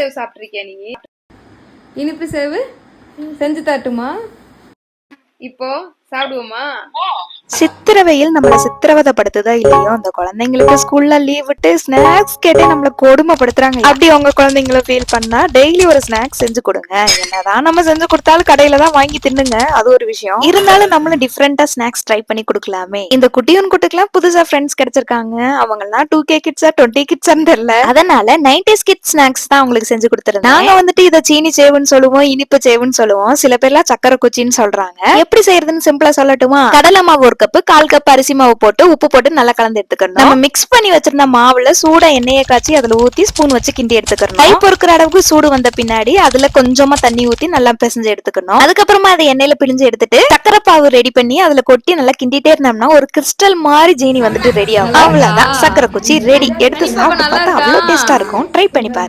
சேவு சாப்பிட்ருக்கியா நீ? இனிப்பு சேவு? செஞ்சு தரட்டுமா இப்போ சாப்பிடுவோமா? சித்திரவையில் நம்மள சித்திரவதைப்படுத்துதோ இல்லையோ அந்த குழந்தைங்களுக்கு ஸ்கூல்ல லீவ் விட்டு ஸ்நாக்ஸ் கேட்டே நம்மள கொடுமைப்படுத்துறாங்க. அப்படி உங்க குழந்தைங்கள ஃபீல் பண்ணா டெய்லி ஒரு ஸ்நாக்ஸ் செஞ்சு கொடுங்க. என்னதான் நம்ம செஞ்சு கொடுத்தாலும் கடையில தான் வாங்கி தின்னுங்க. அது ஒரு விஷயம். இருந்தாலும் நம்மளும் டிஃப்ரெண்டா ஸ்நாக்ஸ் ட்ரை பண்ணி கொடுக்கலாமே. இந்த குட்டியும் குட்டுக்கெல்லாம் புதுசா ஃப்ரெண்ட்ஸ் கிடைச்சிருக்காங்க. அவங்க எல்லாம் டூ கே கிட்ஸா டுவெண்ட்டி கிட்ஸ்னு தெரியல. அதனால நைன்டிஸ் கிட் ஸ்நாக்ஸ் தான் அவங்களுக்கு செஞ்சு கொடுத்துருந்தேன். நாங்க வந்துட்டு இதை சீனி சேவுன்னு சொல்லுவோம் இனிப்பு சேவுன்னு சொல்லுவோம். சில பேர்லாம் சக்கரை குச்சின்னு சொல்றாங்க. எப்படி செய்யறதுன்னு சிம்பிளா சொல்லட்டுமா? கடலை மாவு ஒரு கப்பு கால் கப் அரிசி மாவு போட்டு உப்பு போட்டு நல்லா கலந்து எடுத்துக்கணும். நம்ம மிக்ஸ் பண்ணி வச்சிருந்த மாவுல சூட எண்ணெயை காய்ச்சி அதுல ஊத்தி ஸ்பூன் வச்சு கிண்டி எடுத்துக்கணும். கை பொறுக்கிற அளவுக்கு சூடு வந்த பின்னாடி அதுல கொஞ்சமா தண்ணி ஊத்தி நல்லா பிசைஞ்சு எடுத்துக்கணும். அதுக்கப்புறமா அதை எண்ணெயில பிழிஞ்சு எடுத்துட்டு சக்கரை பாவு ரெடி பண்ணி அதுல கொட்டி நல்லா கிண்டிட்டே இருந்தோம்னா ஒரு கிறிஸ்டல் மாதிரி ஜீனி வந்துட்டு ரெடி ஆகும். அவ்வளவுதான். சக்கரை குச்சி ரெடி எடுத்து சாப்பிட்டு பார்த்தா அவ்வளவு டேஸ்டா இருக்கும். ட்ரை பண்ணி பாரு